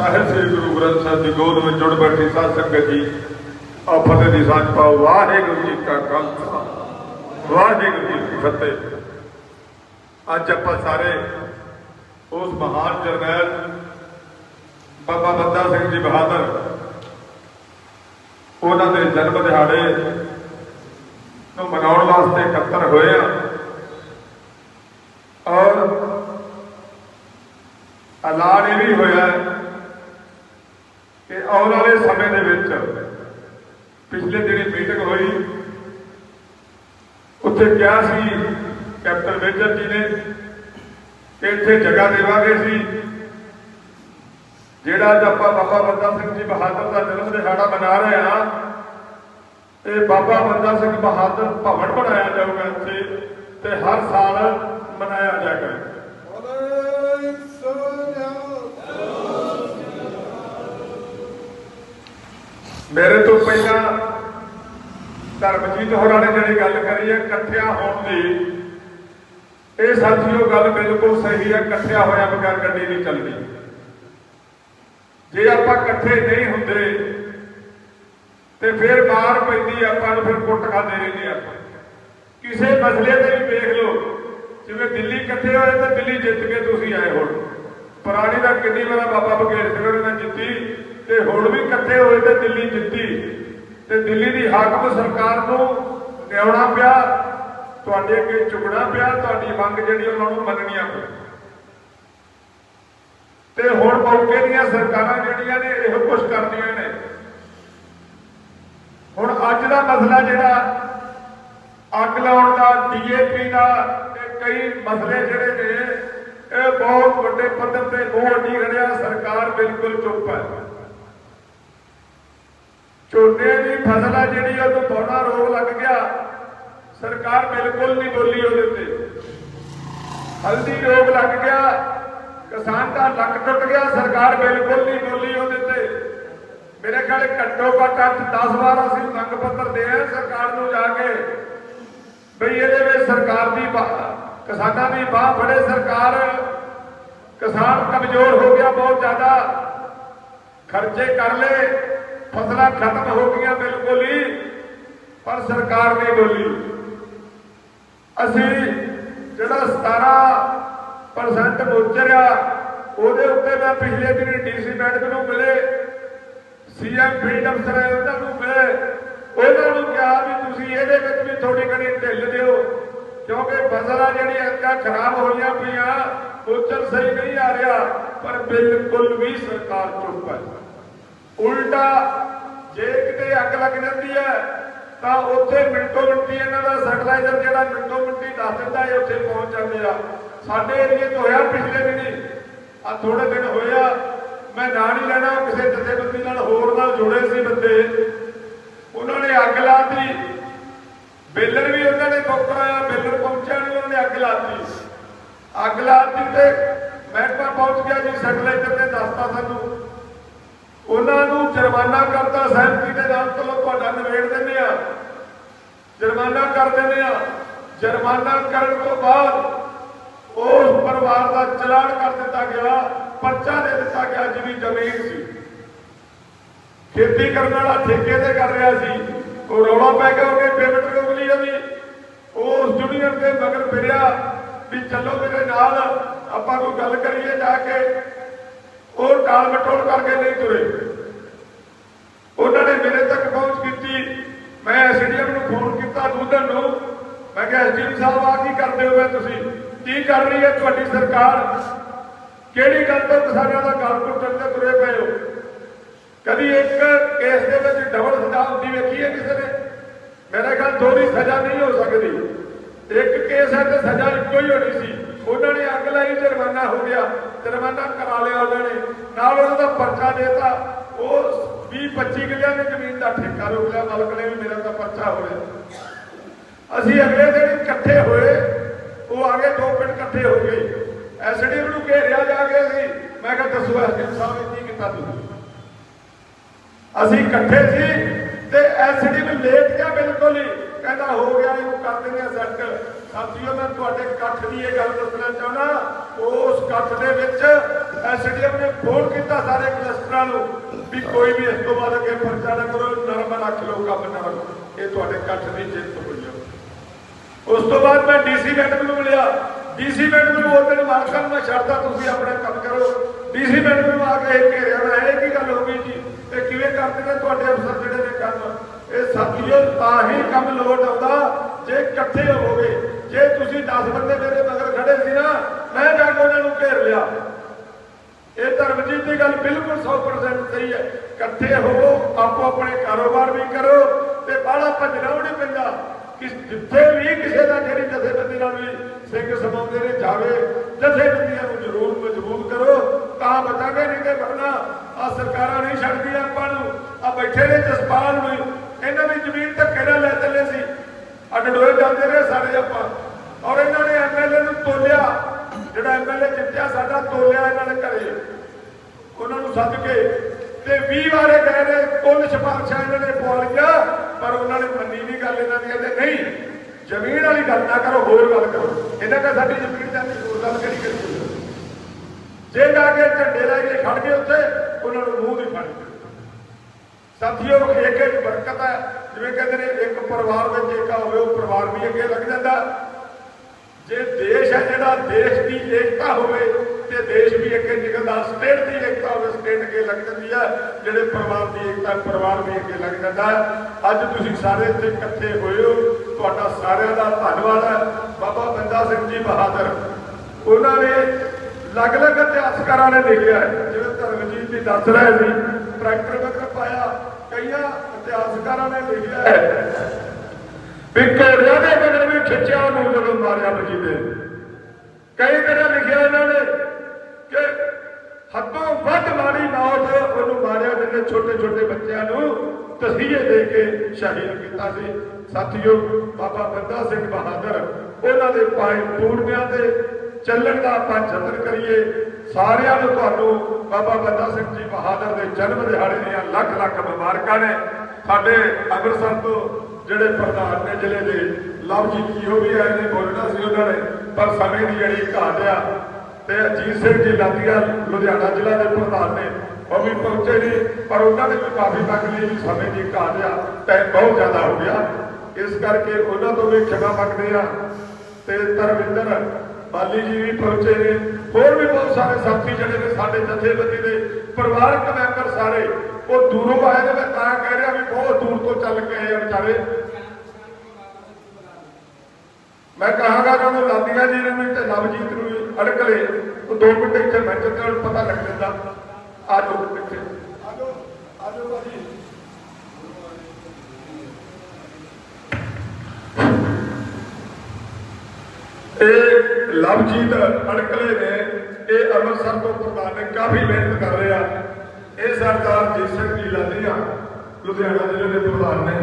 ਸਾਹਿਬ ਸ੍ਰੀ ਗੁਰੂ ਗ੍ਰੰਥ ਸਾਹਿਬ ਦੀ ਗੋਦ ਵਿੱਚ ਜੁੜ ਬੈਠੀ ਸਾਧ ਸੰਗਤ ਜੀ ਆਪ ਫਤਿਹ ਦੀ ਸਾਂਝ ਪਾਓ। ਵਾਹਿਗੁਰੂ ਜੀ ਕਾ ਖਾਲਸਾ। ਵਾਹਿਗੁਰੂ ਜੀ ਕੀ ਫਤਿਹ। ਅੱਜ ਆਪਾਂ ਸਾਰੇ ਉਸ ਮਹਾਨ ਜਰਨੈਲ ਬਾਬਾ ਬੰਦਾ ਸਿੰਘ ਜੀ ਬਹਾਦਰ, ਉਹਨਾਂ ਦੇ ਜਨਮ ਦਿਹਾੜੇ ਨੂੰ ਮਨਾਉਣ ਵਾਸਤੇ ਇਕੱਤਰ ਹੋਏ ਆ। ਔਰ ਐਲਾਨ ਇਹ ਵੀ ਹੋਇਆ ਹੈ ਕਿ ਆਉਣ ਵਾਲੇ ਸਮੇਂ ਪਿਛਲੇ ਦਿਨੀ ਮੀਟਿੰਗ ਹੋਈ। ਉੱਥੇ ਕਿਹਾ ਸੀ ਕੈਪਟਨ ਮੇਜਰ ਜੀ ਨੇ ਕਿ ਇੱਥੇ ਜਗ੍ਹਾ ਦੇਵਾਂਗੇ ਸੀ ਜਿਹੜਾ ਅੱਜ ਆਪਾਂ ਬਾਬਾ ਬੰਦਾ ਸਿੰਘ ਜੀ ਬਹਾਦਰ ਦਾ ਜਨਮ ਦਿਹਾੜਾ ਮਨਾ ਰਹੇ ਹਾਂ, ਇਹ ਬਾਬਾ ਬੰਦਾ ਸਿੰਘ ਬਹਾਦਰ ਭਵਨ ਬਣਾਇਆ ਜਾਊਗਾ ਇੱਥੇ ਤੇ ਹਰ ਸਾਲ ਮਨਾਇਆ ਜਾਏਗਾ। ਮੇਰੇ ਤੋਂ ਪਹਿਲਾਂ ਧਰਮਜੀਤ ਹੋਰਾਂ ਨੇ ਜਿਹੜੀ ਗੱਲ ਕਰੀ ਹੈ, ਇਕੱਠਿਆਂ ਹੋਣ ਦੀ। ਇਹ ਸਾਥੀਓ, ਗੱਲ ਬਿਲਕੁਲ ਸਹੀ ਹੈ, ਇਕੱਠਿਆ ਹੋਇਆ ਬਗੈਰ ਗੱਡੀ ਨਹੀਂ ਚੱਲਦੀ। ਜੇ ਆਪਾਂ ਇਕੱਠੇ ਨਹੀਂ ਹੁੰਦੇ, ਤੇ ਫਿਰ ਮਾਰ ਪੈਂਦੀ ਆਪਾਂ ਨੂੰ ਫਿਰ ਕੁੱਟ ਖਾਂਦੇ ਰਹਿੰਦੇ ਆਪਾਂ। ਕਿਸੇ ਮਸਲੇ ਤੇ ਵੀ ਵੇਖ ਲਓ, ਜਿਵੇਂ ਦਿੱਲੀ ਇਕੱਠੇ ਹੋਏ, ਤਾਂ ਦਿੱਲੀ ਜਿੱਤ ਕੇ ਤੁਸੀਂ ਆਏ ਹੋ ਪੁਰਾਣੀ ਦਾ ਕਿੰਨੀ ਵਾਰ ਬਾਬਾ ਬਗੇਰ ਸਿੰਘ ਨੇ ਜਿੱਤੀ ਤੇ ਹੁਣ ਵੀ ਇਕੱਠੇ ਹੋਏ ਤੇ ਦਿੱਲੀ ਜਿੱਤੀ। ਤੇ ਦਿੱਲੀ ਦੀ ਹਾਕਮ ਸਰਕਾਰ ਨੂੰ ਨਿਆਉਣਾ ਪਿਆ, ਤੁਹਾਡੇ ਅੱਗੇ ਝੁਕਣਾ ਪਿਆ, ਤੁਹਾਡੀ ਮੰਗ ਜਿਹੜੀ ਉਹਨਾਂ ਨੂੰ ਮੰਨਣੀਆਂ ਪਈ ਤੇ ਹੁਣ ਮੌਕੇ ਦੀਆਂ ਸਰਕਾਰਾਂ ਜਿਹੜੀਆਂ ਨੇ, ਇਹੋ ਕੁਝ ਕਰਦੀਆਂ ਨੇ। ਹੁਣ ਅੱਜ ਦਾ ਮਸਲਾ ਜਿਹੜਾ, ਅੱਗ ਲਾਉਣ ਦਾ, ਡੀਏਪੀ ਦਾ ਤੇ ਕਈ ਮਸਲੇ ਜਿਹੜੇ ਨੇ, ਇਹ ਬਹੁਤ ਵੱਡੇ ਪੱਧਰ ਤੇ ਮੋਹ ਨਹੀਂ ਖੜਿਆ ਸਰਕਾਰ ਬਿਲਕੁਲ ਚੁੱਪ ਹੈ। ਝੋਨੇ ਦੀ ਫਸਲ ਆ ਜਿਹੜੀ ਉਹਨੂੰ ਬੋਣਾ ਰੋਗ ਲੱਗ ਗਿਆ। ਸਰਕਾਰ ਬਿਲਕੁਲ ਨਹੀਂ ਬੋਲੀ ਉਹਦੇ ਤੇ ਹਲਦੀ ਰੋਗ ਲੱਗ ਗਿਆ, ਕਿਸਾਨ ਦਾ ਲੱਕ ਟੁੱਟ ਗਿਆ, ਸਰਕਾਰ ਬਿਲਕੁਲ ਨਹੀਂ ਬੋਲੀ ਉਹਦੇ ਤੇ ਮੇਰੇ ਖਿਆਲ ਘੱਟੋ ਘੱਟ 10 ਵਾਰ ਅਸੀਂ ਮੰਗ ਪੱਤਰ ਦੇ ਸਰਕਾਰ ਨੂੰ ਜਾ ਕੇ, ਬਈ ਇਹਦੇ ਵਿੱਚ ਸਰਕਾਰ ਦੀ ਕਿਸਾਨਾਂ ਦੀ ਬਾਹ ਫੜੇ ਸਰਕਾਰ। ਕਿਸਾਨ ਕਮਜ਼ੋਰ ਹੋ ਗਿਆ ਬਹੁਤ ਜ਼ਿਆਦਾ। ਖਰਚੇ ਕਰ ਲਏ। ਫਸਲਾਂ ਖਤਮ ਹੋ ਗਈਆਂ ਬਿਲਕੁਲ ਹੀ, ਪਰ ਸਰਕਾਰ ਨਹੀਂ ਬੋਲੀ। ਅਸੀਂ ਜਿਹੜਾ 17% ਮੋਚਰਿਆ ਉਹਦੇ ਉੱਤੇ ਮੈਂ ਪਿਛਲੇ ਦਿਨ ਡੀਸੀ ਮੈਡਮ ਨੂੰ ਮਿਲੇ, ਸੀਐਮ ਫੀਲਡ ਅਫਸਰ ਹੈ ਉਹਨਾਂ ਨੂੰ ਮਿਲੇ। ਉਹਨਾਂ ਨੂੰ ਕਿਹਾ ਵੀ ਤੁਸੀਂ ਇਹਦੇ ਵਿੱਚ ਵੀ ਥੋੜੀ ਘਣੀ ਢਿੱਲ ਦਿਓ, ਕਿਉਂਕਿ ਫਸਲਾਂ ਜਿਹੜੀਆਂ ਅੰਕਾ ਖਰਾਬ ਹੋਈਆਂ ਪਈਆਂ, ਮੋਚਰ ਸਹੀ ਨਹੀਂ ਆ ਰਿਹਾ, ਪਰ ਬਿਲਕੁਲ ਵੀ ਸਰਕਾਰ ਚੁੱਪ ਹੈ। ਉਲਟਾ ਜੇ ਕਿਤੇ ਅੱਗ ਲੱਗ ਜਾਂਦੀ ਹੈ, ਤਾਂ ਉੱਥੇ ਮਿੰਟੋ ਮਿੰਟੀ ਇਹਨਾਂ ਦਾ ਸੈਟਲਾਈਜ਼ਰ ਜਿਹੜਾ ਮਿੰਟੋ ਮਿੰਟੀ ਦੱਸ ਦਿੰਦਾ ਹੈ, ਉੱਥੇ ਪਹੁੰਚ ਜਾਂਦੇ ਆ। ਸਾਡੇ ਏਰੀਏ ਤੋਂ ਹੋਇਆ ਪਿਛਲੇ ਦਿਨੀ। ਆ ਥੋੜੇ ਦਿਨ ਹੋਇਆ ਮੈਂ ਨਾਂ ਨਹੀਂ ਲੈਣਾ ਕਿਸੇ ਜਥੇਬੰਦੀ ਨਾਲ ਹੋਰ ਨਾਲ ਜੁੜੇ ਸੀ ਬੰਦੇ। ਉਹਨਾਂ ਨੇ ਅੱਗ ਲਾਤੀ। ਬੇਲਰ ਵੀ ਉਹਨਾਂ ਨੇ ਬੁੱਕ ਕਰਾਇਆ ਬੇਲਰ ਪਹੁੰਚਿਆ ਨਹੀਂ ਉਹਨਾਂ ਨੇ ਅੱਗ ਲਾਤੀ। ਅੱਗ ਲਾਤੀ ਤੇ ਮਹਿਕਮਾ ਪਹੁੰਚ ਗਿਆ ਜੀ, ਸੈਟਲਾਈਜ਼ਰ ਨੇ ਦੱਸਤਾ ਸਾਨੂੰ। ਉਹਨਾਂ ਨੂੰ ਜੁਰਮਾਨਾ ਕਰਤਾ ਸਹਿਮਤੀ ਦੇ ਨਾਲ ਚਲੋ ਤੁਹਾਡਾ ਨਿਬੇੜ ਦਿੰਦੇ ਆ ਜੁਰਮਾਨਾ ਕਰ ਦਿੰਦੇ ਆ ਜੁਰਮਾਨਾ ਕਰਨ ਤੋਂ ਬਾਅਦ ਉਸ ਪਰਿਵਾਰ ਦਾ ਚਲਾਨ ਕਰ ਦਿੱਤਾ ਗਿਆ, ਪਰਚਾ ਦੇ ਦਿੱਤਾ ਗਿਆ ਜਿਹਦੀ ਜ਼ਮੀਨ ਸੀ। ਖੇਤੀ ਕਰਨ ਵਾਲਾ ਠੇਕੇ ਤੇ ਕਰ ਰਿਹਾ ਸੀ। ਉਹ ਰੌਲਾ ਪੈ ਗਿਆ ਉਹਨੇ ਪੇਮੈਂਟ ਰੋਕ ਲਈ ਉਹਦੀ ਉਸ ਯੂਨੀਅਨ ਦੇ ਮਗਰ ਫਿਰਿਆ ਵੀ ਚੱਲੋ ਮੇਰੇ ਨਾਲ, ਆਪਾਂ ਕੋਈ ਗੱਲ ਕਰੀਏ ਜਾ ਕੇ। ਉਹ ਟਾਲ ਮਟੋਲ ਕਰਕੇ ਨਹੀਂ ਤੁਰੇ। ਉਹਨਾਂ ਨੇ ਮੇਰੇ ਤੱਕ ਪਹੁੰਚ ਕੀਤੀ। ਮੈਂ ਐਸਡੀਐਮ ਨੂੰ ਫੋਨ ਕੀਤਾ ਦੂਧਨ ਨੂੰ। ਮੈਂ ਕਿਹਾ ਐਸਡੀਐਮ ਸਾਹਿਬ ਆ ਕੀ ਕਰਦੇ ਹੋ ਤੁਸੀਂ? ਕੀ ਕਰ ਰਹੀ ਹੈ ਤੁਹਾਡੀ ਸਰਕਾਰ? ਕਿਹੜੀ ਗੱਲ ਤੋਂ ਕਿਸਾਨਾਂ ਦਾ ਗੱਲ ਟੁੱਟਣ ਤੇ ਤੁਰੇ ਪਏ ਹੋ? ਕਦੀ ਇੱਕ ਕੇਸ ਦੇ ਵਿੱਚ ਡਬਲ ਸਜ਼ਾ ਹੁੰਦੀ ਵੇਖੀ ਹੈ ਕਿਸੇ ਨੇ? ਮੇਰੇ ਖਿਆਲ, ਦੋਹਰੀ ਸਜ਼ਾ ਨਹੀਂ ਹੋ ਸਕਦੀ। ਇੱਕ ਕੇਸ ਹੈ ਤੇ ਸਜ਼ਾ ਇੱਕੋ ਹੀ ਹੋਣੀ ਸੀ। ਉਹਨਾਂ ਨੇ ਅੱਗ ਲਾਈ, ਜੁਰਮਾਨਾ ਹੋ ਗਿਆ, ਜੁਰਮਾਨਾ ਕਰਾ ਲਿਆ ਉਹਨਾਂ ਨੇ। ਨਾਲ ਉਹਨਾਂ ਦਾ ਪਰਚਾ ਦੇਤਾ। ਉਹ 20 25 ਕਿੱਲਿਆਂ ਦੀ ਜ਼ਮੀਨ ਦਾ ਠੇਕਾ ਰੋਕ ਲਿਆ, ਮਾਲਕ ਨੇ ਵੀ ਮੇਰਾ ਤਾਂ ਪਰਚਾ ਹੋ ਗਿਆ। ਅਸੀਂ ਅਗਲੇ ਦਿਨ ਇਕੱਠੇ ਹੋਏ, ਉਹ ਆ ਗਏ, ਦੋ ਪਿੰਡ ਇਕੱਠੇ ਹੋ ਗਏ। ਐਸਡੀਐਮ ਨੂੰ ਘੇਰਿਆ ਜਾ ਕੇ ਅਸੀਂ, ਮੈਂ ਕਿਹਾ, ਦੱਸੋ ਐਸਡੀਐਮ ਸਾਹਿਬ ਕੀ ਕੀਤਾ ਤੁਸੀਂ? ਅਸੀਂ ਇਕੱਠੇ ਸੀ ਤੇ ਐਸਡੀਐਮ ਲੇਟ ਗਿਆ ਬਿਲਕੁਲ ਹੀ। ਕਹਿੰਦਾ, ਹੋ ਗਿਆ, ਇਹਨੂੰ ਕਰ ਦਿੰਦੇ ਆ ਸੈੱਟ ਸਾਥੀਓ, ਮੈਂ ਤੁਹਾਡੇ ਇਕੱਠ ਦੀ ਇਹ ਗੱਲ ਦੱਸਣਾ ਚਾਹੁੰਦਾ ਉਸ ਇਕੱਠ ਦੇ ਵਿੱਚ ਐਸਡੀਐਮ ਨੇ ਫੋਨ ਕੀਤਾ ਸਾਰੇ ਕਲਸਟਰਾਂ ਨੂੰ ਵੀ ਕੋਈ ਵੀ ਇਸ ਤੋਂ ਬਾਅਦ ਅੱਗੇ ਪਰਚਾ ਨਾ ਕਰੋ, ਨਰਮ ਰੱਖ ਲਓ, ਕੰਮ ਨਾ ਇਹ ਤੁਹਾਡੇ ਕੱਟ ਦੀ ਜਿੱਤ ਹੋਈ ਆ। ਉਸ ਤੋਂ ਬਾਅਦ ਮੈਂ ਡੀਸੀ ਮੈਡਮ ਨੂੰ ਮਿਲਿਆ। ਡੀਸੀ ਮੈਡਮ ਨੂੰ ਉਹਦੇ ਮਾਲਕਾਂ ਨੂੰ ਮੈਂ ਛੱਡਦਾ, ਤੁਸੀਂ ਆਪਣਾ ਕੰਮ ਕਰੋ। ਡੀਸੀ ਮੈਡਮ ਨੂੰ ਆ ਕੇ ਘੇਰਿਆ ਮੈਂ ਇਹ ਕੀ ਗੱਲ ਹੋ ਗਈ ਜੀ? ਇਹ ਕਿਵੇਂ ਕਰਦੇ ਨੇ ਤੁਹਾਡੇ ਅਫਸਰ ਜਿਹੜੇ ਨੇ ਕੰਮ? ਇਹ ਸਾਥੀਓ, ਤਾਂ ਹੀ ਕੰਮ ਲੋਟ ਆਉਂਦਾ, ਜੇ ਇਕੱਠੇ ਹੋਵੋਗੇ। ਜੇ ਤੁਸੀਂ 10 ਬੰਦੇ ਮੇਰੇ ਮਗਰ ਖੜੇ ਸੀ ਨਾ, ਮੈਂ ਜਾ ਕੇ ਉਹਨਾਂ ਨੂੰ ਘੇਰ ਲਿਆ। ਇਹ ਧਰਮਜੀਤ ਦੀ ਗੱਲ ਬਿਲਕੁਲ 100% ਸਹੀ ਹੈ। ਇਕੱਠੇ ਹੋਵੋ ਆਪੋ ਆਪਣੇ ਕਾਰੋਬਾਰ ਵੀ ਕਰੋ ਤੇ ਬਾਹਲਾ ਭੱਜਣਾ ਵੀ ਨਹੀਂ ਪੈਂਦਾ। ਕਿ ਜਿੱਥੇ ਵੀ ਕਿਸੇ ਦਾ ਜਿਹੜੀ ਜਥੇਬੰਦੀ ਨਾਲ ਵੀ ਸਿੰਘ ਸਮਾਉਂਦੇ ਨੇ, ਜਾਵੇ, ਜਥੇਬੰਦੀਆਂ ਨੂੰ ਜ਼ਰੂਰ ਮਜ਼ਬੂਤ ਕਰੋ। ਤਾਂ ਬਚਾਂਗੇ, ਨਹੀਂ ਤੇ ਵਰਨਾ ਆ ਸਰਕਾਰਾਂ ਨਹੀਂ ਛੱਡਦੀਆਂ ਆਪਾਂ ਨੂੰ। ਆ ਬੈਠੇ ਨੇ ਜਸਪਾਲ ਨੂੰ। ਇਹਨਾਂ ਦੀ ਜ਼ਮੀਨ ਧੱਕੇ ਨਾਲ ਲੈ ਚੱਲੇ ਸੀ। ਆ ਜਾਂਦੇ ਰਹੇ ਸਾਰੇ ਆਪਾਂ। ਔਰ ਇਹਨਾਂ ਨੇ ਐਮਐਲਏ ਨੂੰ ਤੋਲਿਆ। ਜਿਹੜਾ ਐਮਐਲਏ ਜਿੱਤਿਆ ਸਾਡਾ, ਤੋਲਿਆ ਇਹਨਾਂ ਨੇ ਘਰੇ। ਉਹਨਾਂ ਨੂੰ ਸੱਦ ਕੇ ਤੇ 20 ਵਾਰੇ ਗਏ ਨੇ ਕੁੱਲ ਸਿਫਾਰਸ਼ਾਂ ਇਹਨਾਂ ਨੇ ਪਵਾਲੀਆਂ ਪਰ ਉਹਨਾਂ ਨੇ ਮੰਨੀ ਨਹੀਂ ਗੱਲ ਇਹਨਾਂ ਦੀ, ਕਹਿੰਦੇ ਨਹੀਂ, ਜ਼ਮੀਨ ਵਾਲੀ ਗੱਲ ਨਾ ਕਰੋ, ਹੋਰ ਗੱਲ ਕਰੋ। ਇਹਨਾਂ ਕਾ ਸਾਡੀ ਜ਼ਮੀਨ ਜਾਂਦੀ ਹੋਰ ਗੱਲ ਕਰੀ ਕਰੀ ਜੇ ਜਾ ਕੇ ਝੰਡੇ ਲੈ ਕੇ ਖੜ ਗਏ ਉੱਥੇ, ਉਹਨਾਂ ਨੂੰ ਮੂੰਹ ਦੀ ਫੜ ਦਿੱਤਾ ਸਾਥੀਓ ਇੱਕ ਇੱਕ ਬਰਕਤ ਹੈ। ਜਿਵੇਂ ਕਹਿੰਦੇ ਨੇ, ਇੱਕ ਪਰਿਵਾਰ ਵਿੱਚ ਏਕਾ ਹੋਵੇ ਉਹ ਪਰਿਵਾਰ ਵੀ ਅੱਗੇ ਲੱਗ ਜਾਂਦਾ। ਜੇ ਦੇਸ਼ ਹੈ ਜਿਹੜਾ, ਦੇਸ਼ ਦੀ ਏਕਤਾ ਹੋਵੇ, ਤੇ ਦੇਸ਼ ਵੀ ਅੱਗੇ ਨਿਕਲਦਾ। ਸਟੇਟ ਦੀ ਏਕਤਾ ਹੋਵੇ, ਸਟੇਟ ਅੱਗੇ ਲੱਗ ਜਾਂਦੀ ਹੈ। ਜਿਹੜੇ ਪਰਿਵਾਰ ਦੀ ਏਕਤਾ, ਪਰਿਵਾਰ ਵੀ ਅੱਗੇ ਲੱਗ ਜਾਂਦਾ ਅੱਜ ਤੁਸੀਂ ਸਾਰੇ ਇੱਥੇ ਇਕੱਠੇ ਹੋਏ ਹੋ। ਤੁਹਾਡਾ ਸਾਰਿਆਂ ਦਾ ਧੰਨਵਾਦ ਹੈ। ਬਾਬਾ ਬੰਦਾ ਸਿੰਘ ਜੀ ਬਹਾਦਰ, ਉਹਨਾਂ ਨੇ ਅਲੱਗ-ਅਲੱਗ ਇਤਿਹਾਸਕਾਰਾਂ ਨੇ ਲਿਖਿਆ ਜਿਵੇਂ ਧਰਮਜੀਤ ਜੀ ਦੱਸ ਰਹੇ ਸੀ, ਟਰੈਕਟਰ ਵਗਰ ਪਾਇਆ ਕਈਆਂ ਇਤਿਹਾਸਕਾਰਾਂ ਨੇ ਲਿਖਿਆ ਹੈ ਵੀ ਘੋੜਿਆਂ ਦੇ ਮਗਰ ਵੀ ਖਿੱਚਿਆ ਉਹਨੂੰ ਜਦੋਂ ਮਾਰਿਆ ਵਜੀਦੇ ਕਈ ਤਰ੍ਹਾਂ ਲਿਖਿਆ ਇਹਨਾਂ ਨੇ ਕਿ ਹੱਦੋਂ ਵੱਧ ਮਾਰੀ ਮੌਤ ਉਹਨੂੰ ਮਾਰਿਆ ਜਿਹਨੇ ਛੋਟੇ ਛੋਟੇ ਬੱਚਿਆਂ ਨੂੰ ਤਸੀਹੇ ਦੇ ਕੇ ਸ਼ਹੀਦ ਕੀਤਾ ਸੀ। ਸਾਥੀਓ, ਬਾਬਾ ਬੰਦਾ ਸਿੰਘ ਬਹਾਦਰ, ਉਹਨਾਂ ਦੇ ਪਾਏ ਪੂਰਨਿਆਂ ਦੇ ਚੱਲਣ ਦਾ ਆਪਾਂ ਯਤਨ ਕਰੀਏ। ਸਾਰਿਆਂ ਨੂੰ ਤੁਹਾਨੂੰ ਬਾਬਾ ਬੰਦਾ ਸਿੰਘ ਜੀ ਬਹਾਦਰ ਦੇ ਜਨਮ ਦਿਹਾੜੇ ਦੀਆਂ ਲੱਖ ਲੱਖ ਮੁਬਾਰਕਾਂ ਨੇ। ਸਾਡੇ ਅੰਮ੍ਰਿਤਸਰ ਤੋਂ ਜਿਹੜੇ ਪ੍ਰਧਾਨ ਨੇ ਜ਼ਿਲ੍ਹੇ ਦੇ ਲਵਜੀਤ ਜੀ ਉਹ ਵੀ ਆਏ ਨੇ ਬੋਲਣਾ ਸੀ ਉਹਨਾਂ ਨੇ, ਪਰ ਸਮੇਂ ਦੀ ਜਿਹੜੀ ਘਾਟ ਆ ਤੇ ਅਜੀਤ ਸਿੰਘ ਜੀ ਲਾਤੀਆ ਲੁਧਿਆਣਾ ਜ਼ਿਲ੍ਹਾ ਦੇ ਪ੍ਰਧਾਨ ਨੇ, ਉਹ ਵੀ ਪਹੁੰਚੇ ਨੇ, ਪਰ ਉਹਨਾਂ ਨੇ ਵੀ ਕਾਫੀ ਤੱਕ ਲਈ ਸਮੇਂ ਦੀ ਘਾਟ ਆ ਟਾਈਮ ਬਹੁਤ ਜ਼ਿਆਦਾ ਹੋ ਗਿਆ। ਇਸ ਕਰਕੇ ਉਹਨਾਂ ਤੋਂ ਵੀ ਖਿਮਾ ਮੰਗਦੇ ਆ। ਤੇ ਧਰਮਿੰਦਰ ਬਾਲੀ ਜੀ ਵੀ ਪਹੁੰਚੇ ਨੇ। ਹੋਰ ਵੀ ਬਹੁਤ ਸਾਰੇ ਸਾਥੀ ਜਿਹੜੇ ਨੇ ਸਾਡੇ ਜਥੇਬੰਦੀ ਦੇ ਪਰਿਵਾਰਕ ਮੈਂਬਰ ਸਾਰੇ, ਉਹ ਦੂਰੋਂ ਆਏ ਨੇ, ਮੈਂ ਤਾਂ ਕਹਿ ਰਿਹਾ ਵੀ ਬਹੁਤ ਦੂਰ ਤੋਂ ਚੱਲ ਕੇ ਆਏ ਆ ਵਿਚਾਰੇ। ਮੈਂ ਕਹਾਂਗਾ ਜਦੋਂ ਲਾਦੀਆਂ ਜੀ ਨੂੰ ਤੇ ਲਵਜੀਤ ਨੂੰ ਵੀ ਅੜਕ ਲੈ। ਉਹ ਦੋ ਮਿੰਟ ਇੱਥੇ ਬੈਠ ਤੇ ਉਹਨੂੰ ਪਤਾ ਲੱਗ ਜਾਂਦਾ। ਆ ਜਾਓ ਇੱਥੇ। ਆ ਜਾਓ ਆ ਜਾਓ ਭਾਜੀ। ਇਹ ਲਵਜੀਤ ਅੜਕਲੇ ਨੇ ਇਹ ਅੰਮ੍ਰਿਤਸਰ ਤੋਂ ਪ੍ਰਧਾਨ ਨੇ ਕਾਫੀ ਮਿਹਨਤ ਕਰ ਰਿਹਾ ਇਹ ਸਰਦਾਰ ਜੀ ਸਿੰਘ ਜੀ ਲਾਲੀਆ ਲੁਧਿਆਣਾ ਜ਼ਿਲ੍ਹੇ ਦੇ ਪ੍ਰਧਾਨ ਨੇ।